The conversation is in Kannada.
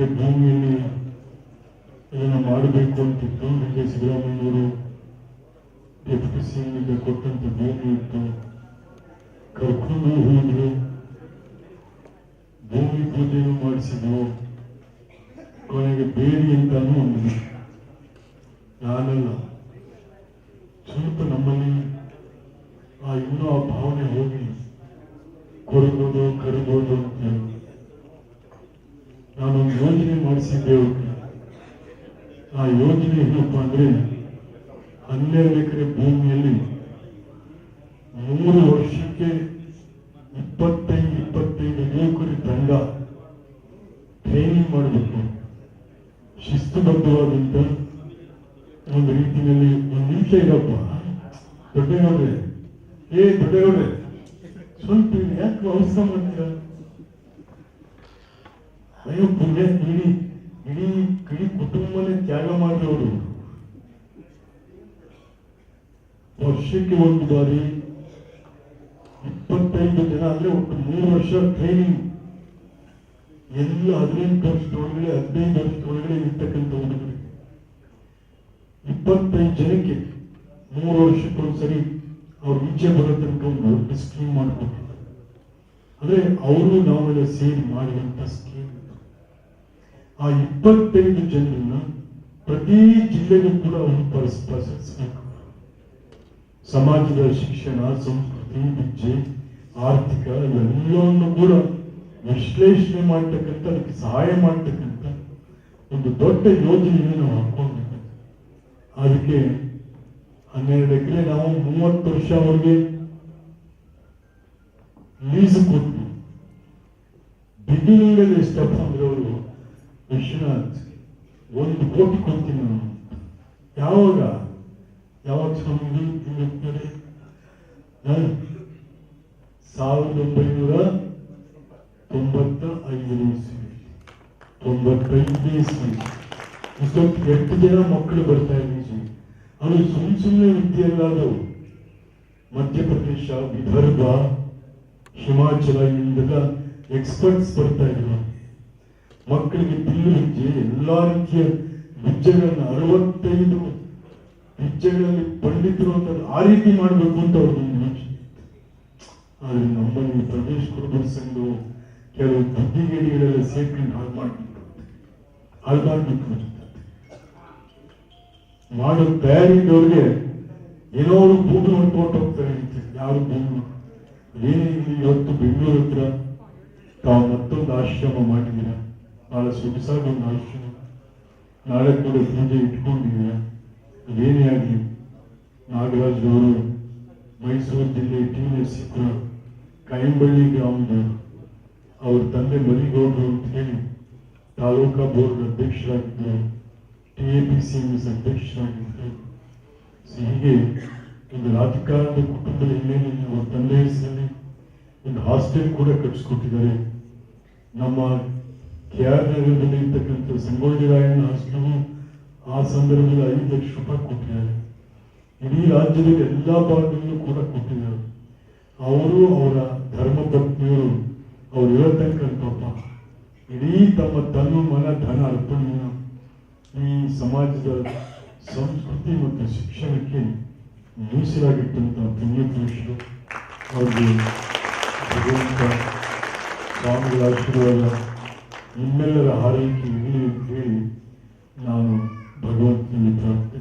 ಯಾವುದೇ ಭೂಮಿಯಲ್ಲಿ ಇದನ್ನು ಮಾಡಬೇಕು ಅಂತಿತ್ತು. ಹೀಗೆ ಸಿದ್ದರಾಮಯ್ಯವರು ಡೆಪ್ಯೂಟಿ ಸಿಎಂಗೆ ಕೊಟ್ಟಂತ ಭೂಮಿ ಇತ್ತು ಕರ್ಕೊಂಡು ಹೋದ್ರು ಭೂಮಿ ಪೂಜೆಯನ್ನು ಮಾಡಿಸಿದ್ರು. ಕೊನೆಗೆ ಬೇಡಿ ಅಂತಾನು ಅಂದ್ರು ನಾನಲ್ಲ. ಸ್ವಲ್ಪ ನಮ್ಮಲ್ಲಿ ಆ ಇನ್ನೂ ಆ ಭಾವನೆ ಹೋಗಿ ಕೊರಗೋದು ಕರಗೋದು ಅಂತ ಮಾಡಿಸಿದ್ದೆ ಆ ಯೋಜನೆ ಏನಪ್ಪ ಅಂದ್ರೆ, ಹನ್ನೆರಡು ಎಕರೆ ಭೂಮಿಯಲ್ಲಿ ಮೂರು ವರ್ಷಕ್ಕೆ ಇಪ್ಪತ್ತೈದು ಇಪ್ಪತ್ತೈದು ಯುವಕರ ತಂಡ ಟ್ರೈನಿಂಗ್ ಮಾಡಬೇಕು. ಶಿಸ್ತುಬದ್ಧವಾದಂತ ಒಂದು ರೀತಿಯಲ್ಲಿ ಒಂದು ನಿಮಿಷ ಇರಪ್ಪ. ದೊಡ್ಡಗೌಡ್ರೆ, ಏ ದೊಡ್ಡಗೌಡ್ರೆ, ಸ್ವಲ್ಪ ಯಾಕೆ ಅವಸರ ಮಾಡ್ತೀರ ಅಯ್ಯೋ ಪುಣ್ಯ ಕುಟುಂಬನೇ ಮಾಡಿದವರು ವರ್ಷಕ್ಕೆ ಒಂದು ಬಾರಿ, ಇಪ್ಪತ್ತೈದು ಜನ ಅಂದ್ರೆ ಒಟ್ಟು ಮೂರು ವರ್ಷ ಟ್ರೈನಿಂಗ್ ಎಲ್ಲ ಹದಿನೆಂಟು ವರ್ಷದೊಳಗಡೆ, ಹದಿನೈದು ವರ್ಷದೊಳಗಡೆ ಇರ್ತಕ್ಕಂಥ ಹುಡುಗರಿಗೆ ಇಪ್ಪತ್ತೈದು ಜನಕ್ಕೆ ಮೂರು ವರ್ಷಕ್ಕೊಂದ್ಸರಿ ಅವ್ರ ಈಚೆ ಬರೋ ತನಕ ಒಂದು ಸ್ಕೀಮ್ ಮಾಡಿಕೊಟ್ಟಿದ್ದಾರೆ. ಅಂದ್ರೆ ಅವರು ನಾವೆಲ್ಲ ಸೇರಿ ಮಾಡಿದಂತ ಸ್ಕೀಮ್ ಆ ಇಪ್ಪತ್ತೈದು ಜನರನ್ನ ಪ್ರತಿ ಜಿಲ್ಲೆಗೂ ಕೂಡ ಒಂದು ಪರಸ್ಪರಿಸಬೇಕು ಸಮಾಜದ ಶಿಕ್ಷಣ, ಸಂಸ್ಕೃತಿ, ವಿದ್ಯೆ, ಆರ್ಥಿಕ ಇವೆಲ್ಲವನ್ನು ಕೂಡ ವಿಶ್ಲೇಷಣೆ ಮಾಡ್ತಕ್ಕಂಥ, ಅದಕ್ಕೆ ಸಹಾಯ ಮಾಡ್ತಕ್ಕಂಥ ಒಂದು ದೊಡ್ಡ ಯೋಜನೆಯನ್ನು ನಾವು ಹಾಕೊಂಡಿದ್ದೇವೆ ಅದಕ್ಕೆ ಹನ್ನೆರಡು ಎಕರೆ ನಾವು ಮೂವತ್ತು ವರ್ಷ ಅವ್ರಿಗೆ ಲೀಸ್ ಕೊಟ್ಟು ಬಿಗಿನಿಂಗ್ ಅಲ್ಲಿ ಎಷ್ಟಪ್ಪ ಅಂದ್ರೆ ಅವರು ವಿಶ್ವನಾಥ್ ಒಂದು ಕೋಟಿ ಕೊಡ್ತೀನಿ ನಾನು. ಯಾವಾಗ? ಯಾವಾಗ ಸ್ವಾಮಿ ಇರುತ್ತದೆ ಸಾವಿರದ ಒಂಬೈನೂರ ತೊಂಬತ್ತ ಐದನೇ ಇಸ್ವಿ. ತೊಂಬತ್ತೈದನೇ ಇಸ್ವಿ. ಸ್ವಲ್ಪ ಎಷ್ಟು ಜನ ಮಕ್ಕಳು ಬರ್ತಾ ಇದ್ದೀವಿ ಅದು ಸುಮ್ ಸುಮ್ಮನೆ ವಿದ್ಯೆ ಅಲ್ಲ ಅದು. ಮಧ್ಯಪ್ರದೇಶ, ವಿದರ್ಭ, ಹಿಮಾಚಲ ಇಂದ ಎಕ್ಸ್ಪರ್ಟ್ಸ್ ಬರ್ತಾ ಇದ್ರು. ಮಕ್ಕಳಿಗೆ ಬಿಲ್ಲು ಹೆಜ್ಜೆ, ಎಲ್ಲಾ ರೀತಿಯ ವಿದ್ಯೆಗಳನ್ನ, ಅರವತ್ತೈದು ವಿದ್ಯೆಗಳಲ್ಲಿ ಪಂಡಿತರು ಅಂತ ಆ ರೀತಿ ಮಾಡಬೇಕು ಅಂತ ಯೋಚನೆ. ಆದ್ರೆ ನಮ್ಮಲ್ಲಿ ಪ್ರದೇಶ ಕುರುಬರ ಸಂಘವು ಕೆಲವು ಬುದ್ಧಿಗೇಡಿಗಳೆಲ್ಲ ಸೇರ್ಕೊಂಡು ಹಾಳು ಮಾಡ್ಬಿಟ್ಟು ಹಾಳು ಮಾಡ್ಬಿಟ್ಟು ಮಾಡೋ ತಯಾರಿ ಇದ್ದವ್ರಿಗೆ ಏನೋ ಅವರು ಭೂಮಿ ಹೊಂದ್ಕೊಂಡು ಹೋಗ್ತಾರೆ ಯಾರು ಭೂಮಿ ಏನೇ ಇವತ್ತು ಬೆಂಗಳೂರು ಹತ್ರ ತಾವು ಮತ್ತೊಂದು ಆಶ್ರಮ ಮಾಡಿದ್ದೀರ? ಸೊಗಸಾದ ಒಂದು ಆಶ್ರಮ ನಾಳೆ ಕೂಡ ಪೂಜೆ ಇಟ್ಕೊಂಡಿದ್ದೀರ ಅದೇನೇ ಆಗಲಿ ನಾಗರಾಜ್ ಅವರು ಮೈಸೂರು ಜಿಲ್ಲೆ ಟಿ ನರಸೀಪುರ ಕಾಯಂಬಳ್ಳಿ ಗ್ರಾಮದ ಅವ್ರ ತಂದೆ ಮರಿಗೌಡರು ಅಂತ ಹೇಳಿ taluka board ಅಧ್ಯಕ್ಷರಾಗಿದ್ದರು T A P C S ಅಧ್ಯಕ್ಷರಾಗಿದ್ದರು ಹೀಗೆ ಒಂದು ರಾಜಕಾರಣದ ಕುಟುಂಬದ ಹಿನ್ನೆಲೆಯಲ್ಲಿ ಅವ್ರ ತಂದೆ ಹೆಸರಲ್ಲಿ ಒಂದು ಹಾಸ್ಟೆಲ್ ಕೂಡ ಕಟ್ಟಿಸ್ಕೊಟ್ಟಿದ್ದಾರೆ. ನಮ್ಮ ಕೆ ಆರ್ ನಗರದಲ್ಲಿ ಇರ್ತಕ್ಕಂಥ ಸಂಗೊಳ್ಳಿ ರಾಯಣ್ಣ ಹಾಸ್ಟೆಲ್ಗೂ ಆ ಸಂದರ್ಭದಲ್ಲಿ ಐದು ಲಕ್ಷ ರೂಪಾಯಿ ಕೊಟ್ಟಿದ್ದಾರೆ. ಇಡೀ ರಾಜ್ಯದ ಎಲ್ಲ ಭಾಗದಲ್ಲೂ ಕೂಡ ಕೊಟ್ಟಿದ್ದಾರೆ. ಅವರು ಅವರ ಧರ್ಮಪತ್ನಿಯರು, ಅವ್ರು ಹೇಳ್ತಕ್ಕಂಥಪ್ಪ ಇಡೀ ತಮ್ಮ ತನ್ನ ಮನ ಧನ ಅರ್ಪಣೆಯನ್ನು ಈ ಸಮಾಜದ ಸಂಸ್ಕೃತಿ ಮತ್ತು ಶಿಕ್ಷಣಕ್ಕೆ ಮೀಸಲಾಗಿಟ್ಟಂತ ಪುಣ್ಯ ಪುರುಷರು ಅವ್ರಿಗೆ ಭಗವಂತ ಸ್ವಾಮಿಗಳ ಆಶೀರ್ವಾದ. निर्हारी की नींद भी नानु भगवत की निप्रति